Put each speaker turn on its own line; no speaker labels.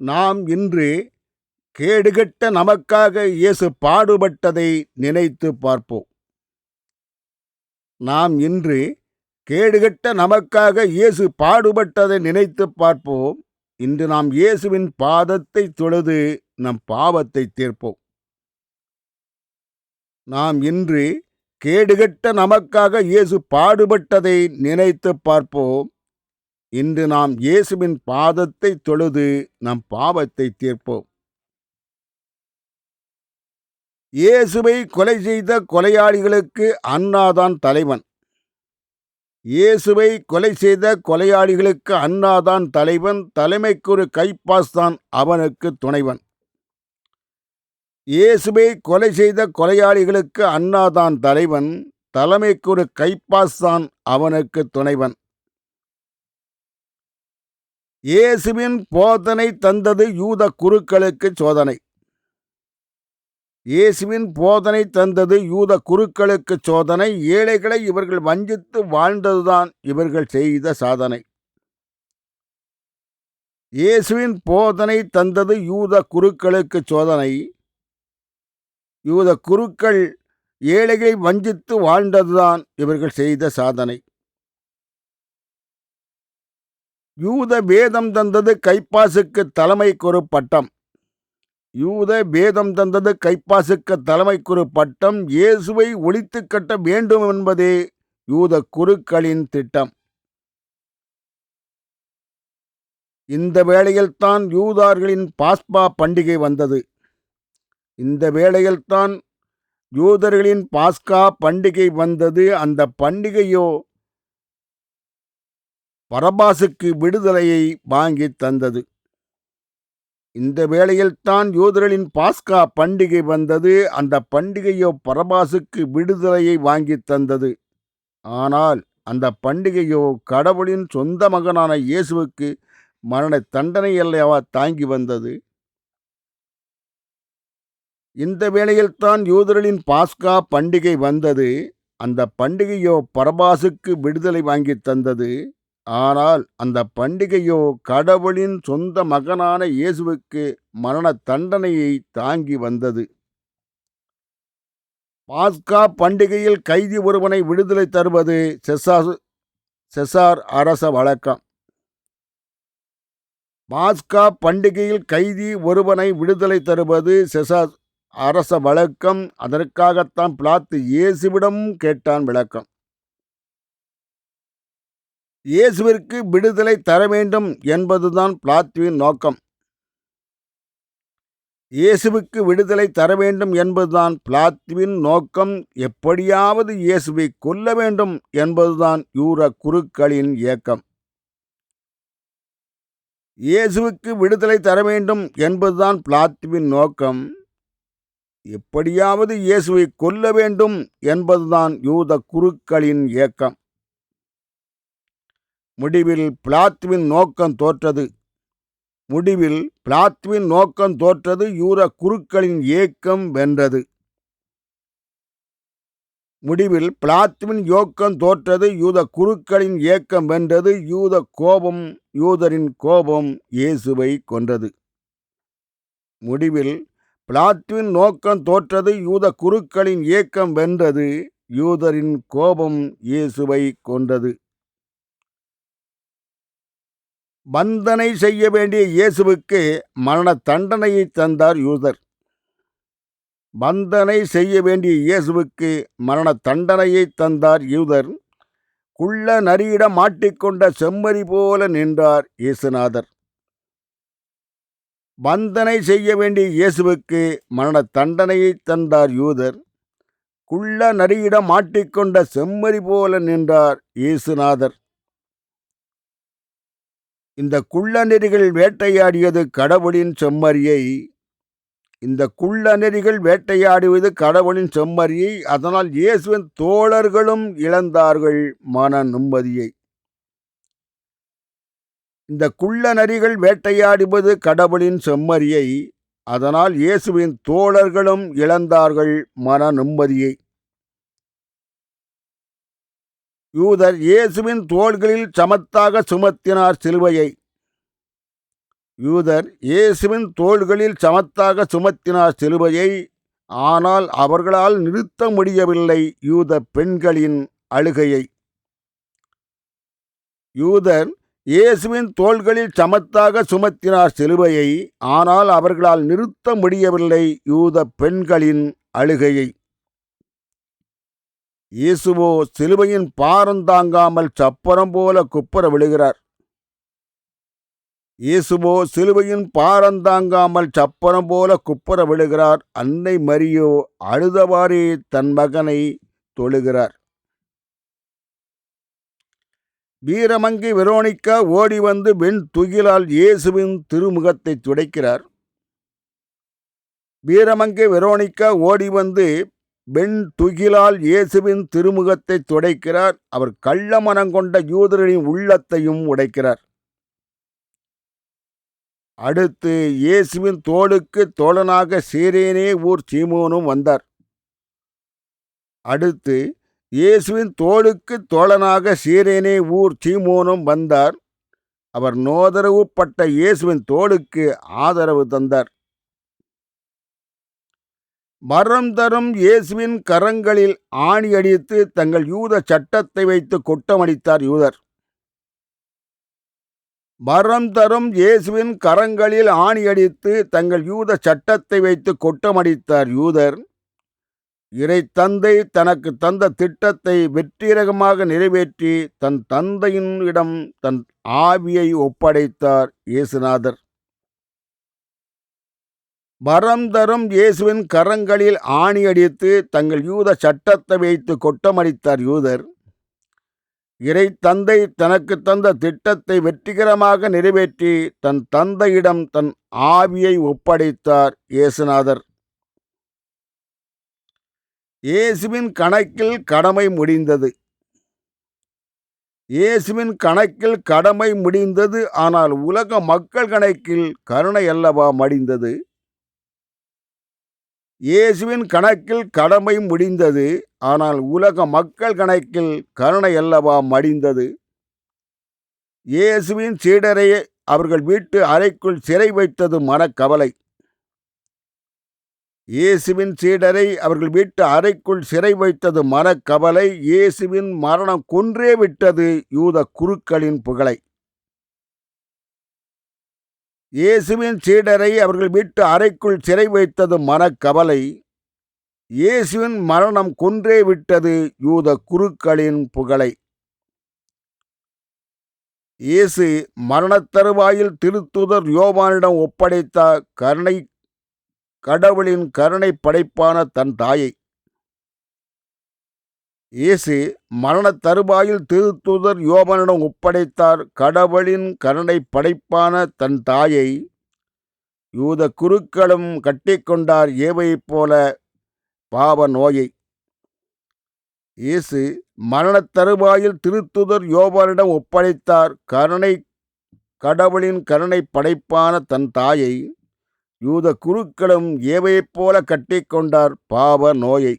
நாம் இன்று கேடுகட்ட நமக்காக இயேசு பாடுபட்டதை நினைத்து பார்ப்போம். நாம் இன்று கேடுகட்ட நமக்காக இயேசு பாடுபட்டதை நினைத்து பார்ப்போம். இன்று நாம் இயேசுவின் பாதத்தை தொழுது நம் பாவத்தை தீர்ப்போம். நாம் இன்று கேடுகட்ட நமக்காக இயேசு பாடுபட்டதை நினைத்து பார்ப்போம். இன்று நாம் இயேசுவின் பாதத்தை தொழுது நம் பாவத்தை தீர்ப்போம். இயேசுவை கொலை செய்த கொலையாளிகளுக்கு அண்ணாதான் தலைவன். இயேசுவை கொலை செய்த கொலையாளிகளுக்கு அண்ணாதான் தலைவன். தலைமைக்குரு கைப்பாஸ் தான் அவனுக்கு துணைவன். இயேசுவை கொலை செய்த கொலையாளிகளுக்கு அண்ணாதான் தலைவன். தலைமைக்குரு கைப்பாஸ் தான் அவனுக்கு துணைவன். இயேசுவின் போதனை தந்தது யூத குருக்களுக்கு சோதனை. இயேசுவின் போதனை தந்தது யூத குருக்களுக்கு சோதனை. ஏழைகளை இவர்கள் வஞ்சித்து வாழ்ந்ததுதான் இவர்கள் செய்த சாதனை. இயேசுவின் போதனை தந்தது யூத குருக்களுக்கு சோதனை. யூத குருக்கள் ஏழைகளை வஞ்சித்து வாழ்ந்ததுதான் இவர்கள் செய்த சாதனை. யூத வேதம் தந்தது கைப்பாசுக்கு தலைமைக்கு பட்டம். யூத வேதம் தந்தது கைப்பாசுக்க தலைமைக்குரு பட்டம். இயேசுவை ஒழித்து கட்ட வேண்டும் என்பதே யூத குருக்களின் திட்டம். இந்த வேளையில்தான் யூதார்களின் பாஸ்பா பண்டிகை வந்தது. இந்த வேளையில்தான் யூதர்களின் பாஸ்கா பண்டிகை வந்தது. அந்த பண்டிகையோ பரபாசுக்கு விடுதலையை வாங்கி தந்தது. இந்த வேளையில்தான் யூதர்களின் பாஸ்கா பண்டிகை வந்தது. அந்த பண்டிகையோ பரபாசுக்கு விடுதலையை வாங்கி தந்தது. ஆனால் அந்த பண்டிகையோ கடவுளின் சொந்த மகனான இயேசுவுக்கு மரண தண்டனை அல்லவா தாங்கி வந்தது. இந்த வேளையில்தான் யூதர்களின் பாஸ்கா பண்டிகை வந்தது. அந்த பண்டிகையோ பரபாசுக்கு விடுதலை வாங்கி தந்தது. ஆனால் அந்த பண்டிகையோ கடவுளின் சொந்த மகனான இயேசுவுக்கு மரண தண்டனையை தாங்கி வந்தது. பாஸ்கா பண்டிகையில் கைதி ஒருவனை விடுதலை தருவது செசார் செசார் அரச வழக்கம். பாஸ்கா பண்டிகையில் கைதி ஒருவனை விடுதலை தருவது செசார் அரச வழக்கம். அதற்காகத்தான் பிளாத்து இயேசுவிடம் கேட்டான் விளக்கம். இயேசுவிற்கு விடுதலை தர வேண்டும் என்பதுதான் பிளாத்துவின் நோக்கம். இயேசுவுக்கு விடுதலை தர வேண்டும் என்பதுதான் பிளாத்துவின் நோக்கம். எப்படியாவது இயேசுவை கொல்ல வேண்டும் என்பதுதான் யூர குருக்களின் இயக்கம். இயேசுவுக்கு விடுதலை தர வேண்டும் என்பதுதான் பிளாத்துவின் நோக்கம். எப்படியாவது இயேசுவை கொல்ல வேண்டும் என்பதுதான் யூத குருக்களின் இயக்கம். முடிவில் பிளாத்வின் நோக்கம் தோற்றது. முடிவில் பிளாத்வின் நோக்கம் தோற்றது யூர குருக்களின் ஏக்கம் வென்றது. முடிவில் பிளாத்வின் யோக்கம் தோற்றது யூத குருக்களின் ஏக்கம் வென்றது யூத கோபம் யூதரின் கோபம் இயேசுவை கொன்றது. முடிவில் பிளாத்வின் நோக்கம் தோற்றது யூத குருக்களின் ஏக்கம் வென்றது யூதரின் கோபம் இயேசுவை கொன்றது. வந்தனை செய்ய வேண்டிய இயேசுவுக்கு மரண தண்டனையை தந்தார் யூதர். வந்தனை செய்ய வேண்டிய இயேசுவுக்கு மரண தண்டனையை தந்தார் யூதர். குள்ள நரியிடம் மாட்டிக்கொண்ட செம்மறி போல நின்றார் இயேசுநாதர். வந்தனை செய்ய வேண்டிய இயேசுவுக்கு மரண தண்டனையை தந்தார் யூதர். குள்ள நரியிடம் மாட்டிக்கொண்ட செம்மறி போல நின்றார் இயேசுநாதர். இந்த குள்ளநெறிகள் வேட்டையாடியது கடவுளின் செம்மறியை. இந்த குள்ளநெறிகள் வேட்டையாடுவது கடவுளின் செம்மறியை அதனால் இயேசுவின் தோழர்களும் இழந்தார்கள் மன நிம்மதியை. இந்த குள்ள நரிகள் வேட்டையாடுவது கடவுளின் செம்மறியை அதனால் இயேசுவின் தோழர்களும் இழந்தார்கள் மன நிம்மதியை. யூதர் இயேசுவின் தோள்களில் சமத்தாக சுமத்தினார் சிலுவையை. யூதர் இயேசுவின் தோள்களில் சமத்தாக சுமத்தினார் சிலுவையை ஆனால் அவர்களால் நிறுத்த முடியவில்லை யூத பெண்களின் அழுகையை. யூதர் இயேசுவின் தோள்களில் சமத்தாக சுமத்தினார் சிலுவையை ஆனால் அவர்களால் நிறுத்த முடியவில்லை யூத பெண்களின் அழுகையை. இயேசுவோ சிலுவையின் பாரம் தாங்காமல் சப்பரம் போல குப்புற விழுகிறார். இயேசுவோ சிலுவையின் பாரம் தாங்காமல் சப்பரம் போல குப்புற விழுகிறார். அன்னை மரியோ அழுதவாறே தன் மகனை தொழுகிறார். வீரமங்கி வெரோனிக்கா ஓடி வந்து வெண் துகிலால் இயேசுவின் திருமுகத்தை துடைக்கிறார். வீரமங்கி வெரோனிக்கா ஓடி வந்து வெண் துகிலால் இயேசுவின் திருமுகத்தை துடைக்கிறார். அவர் கள்ள மனம் கொண்ட யூதர்களின் உள்ளத்தையும் உடைக்கிறார். அடுத்து இயேசுவின் தோளுக்கு தோழனாக சீரேனே ஊர் சீமோனும் வந்தார். அடுத்து இயேசுவின் தோளுக்கு தோழனாக சீரேனே ஊர் சீமோனும் வந்தார். அவர் நோதரவுப்பட்ட இயேசுவின் தோளுக்கு ஆதரவு தந்தார். மரம் தரும் இயேசுவின் கரங்களில் ஆணி அடித்து தங்கள் யூத சட்டத்தை வைத்து கொட்டமடித்தார் யூதர். மரம் தரும் இயேசுவின் கரங்களில் ஆணி அடித்து தங்கள் யூத சட்டத்தை வைத்து கொட்டமடித்தார் யூதர். இறை தந்தை தனக்கு தந்த திட்டத்தை வெற்றிகரமாக நிறைவேற்றி தன் தந்தையின் இடம் தன் ஆவியை ஒப்படைத்தார் இயேசுநாதர். மரம் தரும் இயேசுவின் கரங்களில் ஆணி அடித்து தங்கள் யூத சட்டத்தை வைத்து கொட்டமடித்தார் யூதர். இறை தந்தை தனக்கு தந்த திட்டத்தை வெற்றிகரமாக நிறைவேற்றி தன் தந்தையிடம் தன் ஆவியை ஒப்படைத்தார் இயேசுநாதர். இயேசுவின் கணக்கில் கடமை முடிந்தது. இயேசுவின் கணக்கில் கடமை முடிந்தது ஆனால் உலக மக்கள் கணக்கில் கருணை அல்லவா மடிந்தது? இயேசுவின் கணக்கில் கடமை முடிந்தது ஆனால் உலக மக்கள் கணக்கில் கருணை அல்லவா மடிந்தது? இயேசுவின் சீடரையே அவர்கள் வீட்டு அறைக்குள் சிறை வைத்தது மனக்கவலை. இயேசுவின் சீடரை அவர்கள் வீட்டு அறைக்குள் சிறை வைத்தது மனக்கவலை. இயேசுவின் மரணம் கொன்றே விட்டது யூத குருக்களின் புகழை. இயேசுவின் சீடரை அவர்கள் வீட்டு அறைக்குள் சிறை வைத்தது மனக்கவலை. இயேசுவின் மரணம் கொன்றே விட்டது யூத குருக்களின் புகழை. இயேசு மரணத்தருவாயில் திருத்துதர் யோவானிடம் ஒப்படைத்த கருணை கடவுளின் கருணை படைப்பான தன் தாயை. இயேசு மரண தருவாயில் திருத்துதர் யோபனிடம் ஒப்படைத்தார். கடவுளின் கருணை படைப்பான தன் தாயை யூத குருக்களும் கட்டிக்கொண்டார் ஏவையைப் போல பாவ நோயை. இயேசு மரண தருவாயில் திருத்துதர் யோபனிடம் ஒப்படைத்தார். கருணை கடவுளின் கருணை படைப்பான தன் தாயை யூத குருக்களும் ஏவையைப் போல கட்டிக்கொண்டார் பாவ நோயை.